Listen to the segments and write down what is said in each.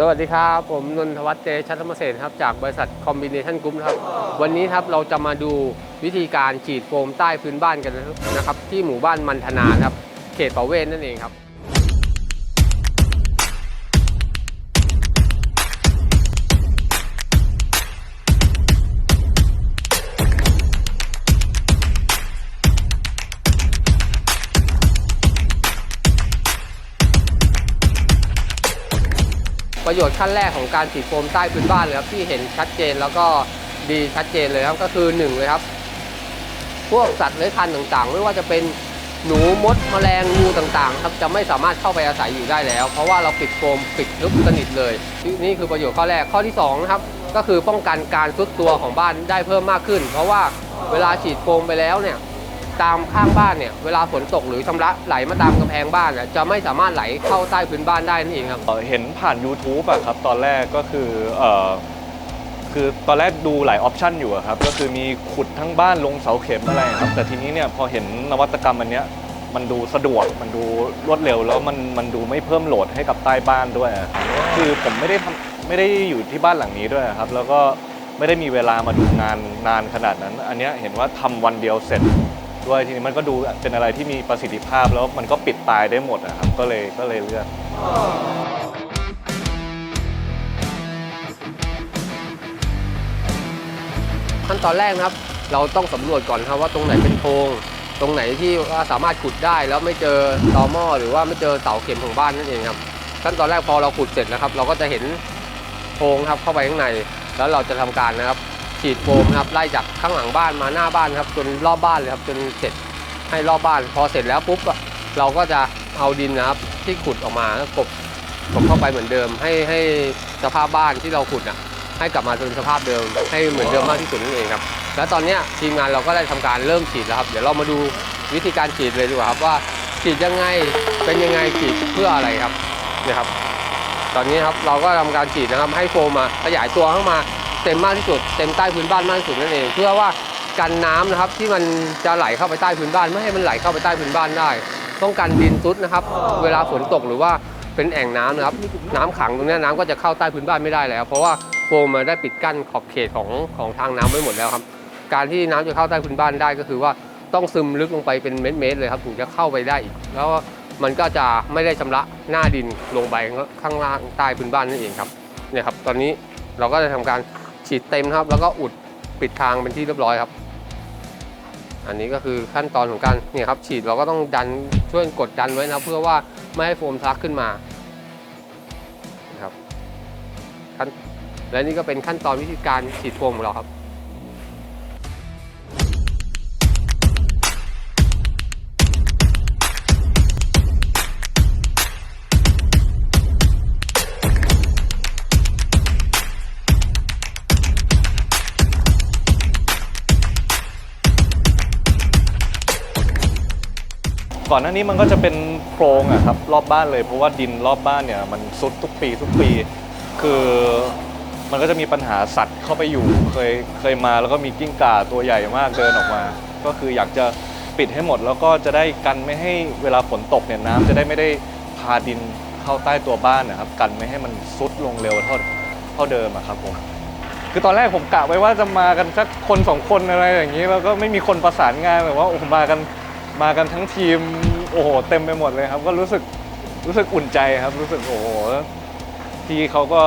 สวัสดีครับ ผมนนทวัฒน์เจชัตรมเสนครับจากบริษัทคอมบิเนชันกรุ๊ปครับ วันนี้ครับเราจะมาดูวิธีการฉีดโฟมใต้พื้นบ้านกันนะครับ ที่หมู่บ้านมันธนาครับ เขตประเวศนั่นเองครับ ประโยชน์ขั้นแรกของการฉีดโฟมใต้พื้นบ้านเลยครับที่เห็นชัดเจนแล้วก็ดีชัดเจนเลยครับก็คือหนึ่งเลยครับ พวกสัตว์เลื้อยคลานต่างๆ ไม่ว่าจะเป็นหนูมดแมลงงูต่างๆ ครับจะไม่สามารถเข้าไปอาศัยอยู่ได้แล้ว เพราะว่าเราปิดโฟมปิดลึกสนิทเลยนี่คือประโยชน์ข้อแรกข้อที่สองนะครับก็คือป้องกันการซุดตัวของบ้านได้เพิ่มมากขึ้น เพราะว่าเวลาฉีดโฟมไปแล้วเนี่ย ตามข้างบ้านเนี่ยเวลาฝนตกหรือชำระไหลมาตามกำแพงบ้านเนี่ยจะไม่สามารถไหลเข้าใต้พื้นบ้านได้นั่นเองครับ เอ่อเห็นผ่าน YouTube อะครับตอนแรกก็คือเอ่อคือตอนแรกดูหลายออปชันอยู่อะครับก็คือมีขุดทั้งบ้านลงเสาเข็มอะไรครับแต่ทีนี้เนี่ยพอเห็นนวัตกรรมอันเนี้ยมันดูสะดวกมันดูรวดเร็วแล้วมันมันดูไม่เพิ่มโหลดให้กับใต้บ้านด้วยอะคือผมไม่ได้ทำไม่ได้อยู่ที่บ้านหลังนี้ด้วยครับแล้วก็ไม่ได้มีเวลามาดูงานนานขนาดนั้น อันเนี้ยเห็นว่าทำวันเดียวเสร็จ ด้วยทีนี้มันก็ดูเป็นอะไรที่มีประสิทธิภาพแล้วมันก็ปิดตายได้หมดนะครับก็เลยก็เลยเลือกขั้นตอนแรกนะครับ เราต้องสำรวจก่อนครับว่าตรงไหนเป็นโพรงตรงไหนที่ว่าสามารถขุดได้แล้วไม่เจอตอหม้อหรือว่าไม่เจอเสาเข็มของบ้านนั่นเองครับขั้นตอนแรกพอเราขุดเสร็จนะครับ เราก็จะเห็นโพรงครับเข้าไปข้างใน แล้วเราจะทำการนะครับ ฉีดโฟมนะครับไล่จากข้างหลังบ้านมาหน้าบ้านครับจนรอบบ้านเลยครับจนเสร็จให้รอบบ้าน พอเสร็จแล้วปุ๊บอะเราก็จะเอาดินนะครับที่ขุดออกมาแล้วกบกบเข้าไปเหมือนเดิม ให้ให้สภาพบ้านที่เราขุดอะให้กลับมาเป็นสภาพเดิม ให้เหมือนเดิมมากที่สุดนั่นเองครับ แล้วตอนนี้ทีมงานเราก็ได้ทำการเริ่มฉีดแล้วครับ เดี๋ยวเรามาดูวิธีการฉีดเลยดีกว่าครับว่าฉีดยังไงเป็นยังไงฉีดเพื่ออะไรครับเนี่ยครับ ตอนนี้ครับเราก็ทำการฉีดนะครับให้โฟมมาขยายตัวเข้ามา เต็มมากที่สุดเต็มใต้พื้นบ้านมากที่สุดนั่นเอง เพื่อว่ากันน้ำนะครับที่มันจะไหลเข้าไปใต้พื้นบ้านไม่ให้มันไหลเข้าไปใต้พื้นบ้านได้ ต้องกันดินซุดนะครับ เวลาฝนตกหรือว่าเป็นแอ่งน้ำนะครับ น้ำขังตรงเนี้ยน้ำก็จะเข้าใต้พื้นบ้านไม่ได้แล้ว เพราะว่าโฟมมาได้ปิดกั้นขอบเขตของของทางน้ำไว้หมดแล้วครับ การที่น้ำจะเข้าใต้พื้นบ้านได้ก็คือว่าต้องซึมลึกลงไปเป็นเม็ดๆเลยครับถึงจะเข้าไปได้อีก แล้วมันก็จะไม่ได้ชำระหน้าดินลงไปข้างล่างใต้พื้นบ้านนั่นเองครับเนี่ยครับ ตอนนี้เราก็จะทำการ ฉีดเต็มครับ แล้วก็อุดปิดทางเป็นที่เรียบร้อยครับ อันนี้ก็คือขั้นตอนของการเนี่ยครับฉีดเราก็ต้องดันช่วยกดดันไว้นะ เพื่อว่าไม่ให้โฟมซักขึ้นมาครับขั้นและนี่ก็เป็นขั้นตอนวิธีการฉีดโฟมของเราครับ ก่อนหน้านี้มันก็จะเป็นโพรงอะครับรอบบ้านเลยเพราะว่าดินรอบบ้านเนี่ยมันซุดทุกปีทุกปี คือมันก็จะมีปัญหาสัตว์เข้าไปอยู่เคยเคยมาแล้วก็มีกิ้งก่าตัวใหญ่มากเดินออกมา ก็คืออยากจะปิดให้หมดแล้วก็จะได้กันไม่ให้เวลาฝนตกเนี่ยน้ำจะได้ไม่ได้พาดินเข้าใต้ตัวบ้านนะครับกันไม่ให้มันซุดลงเร็วเท่าเท่าเดิมอะครับผมคือตอนแรกผมกะไว้ว่าจะมากันสักคนสองคนอะไรอย่างนี้แล้วก็ไม่มีคนประสานงานแบบว่าโอ้มากัน มากันทั้งทีมโอ้โหเต็มไปหมดเลยครับ ก็รู้สึกรู้สึกอุ่นใจครับ รู้สึกโอ้โหพี่เขาก็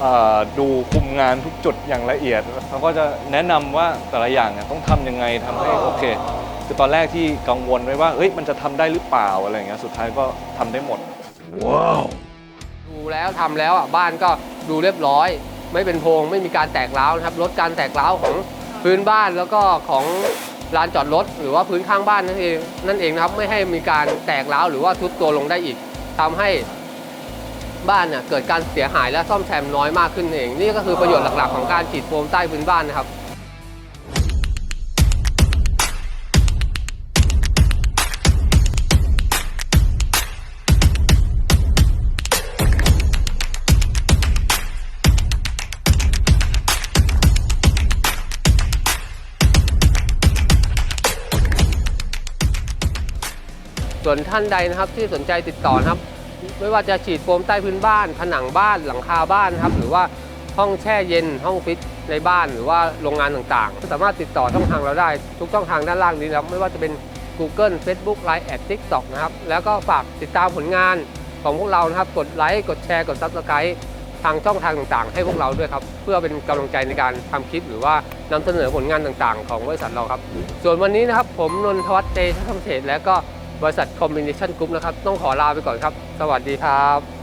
เอ่อดูคุมงานทุกจุดอย่างละเอียดเขาก็จะแนะนำว่าแต่ละอย่างเนี่ยต้องทำยังไงทำให้โอเค คือตอนแรกที่กังวลไว้ว่าเอ้ยมันจะทำได้หรือเปล่าอะไรอย่างเงี้ยสุดท้ายก็ทำได้หมดดูแล้วทำแล้วอะบ้านก็ดูเรียบร้อย ไม่เป็นโพรงไม่มีการแตกร้าวนะครับลดการแตกร้าวของพื้นบ้านแล้วก็ของ ลานจอดรถหรือว่าพื้นข้างบ้านนั่นเองนั่นเองนะครับไม่ให้มีการแตกร้าวหรือว่าทุดตัวลงได้อีกทำให้บ้านเนี่ยเกิดการเสียหายและซ่อมแซมน้อยมากขึ้นเอง นี่ก็คือประโยชน์หลักๆ ของการฉีดโฟมใต้พื้นบ้านนะครับ ส่วนท่านใดนะครับที่สนใจติดต่อนะครับ ไม่ว่าจะฉีดโฟมใต้พื้นบ้าน ผนังบ้านหลังคาบ้านนะครับ หรือว่าห้องแช่เย็นห้องฟิตในบ้านหรือว่าโรงงานต่างๆ สามารถติดต่อช่องทางเราได้ทุกช่องทางด้านล่างนี้นะครับไม่ว่าจะเป็น Google Facebook Line แอด TikTok นะครับ แล้วก็ฝากติดตามผลงานของพวกเรานะครับ กดไลค์ กดแชร์ กด Subscribe ทางช่องทางต่างๆ ให้พวกเราด้วยครับ เพื่อเป็นกำลังใจในการทำคลิป หรือว่านำเสนอผลงานต่างๆ ของบริษัทเราครับ ส่วนวันนี้นะครับผมนนทวัฒน์เตชะธรรมเศษและก็ บริษัทคอมมิวนิชั่นกรุ๊ปนะครับ ต้องขอลาไปก่อนครับ สวัสดีครับ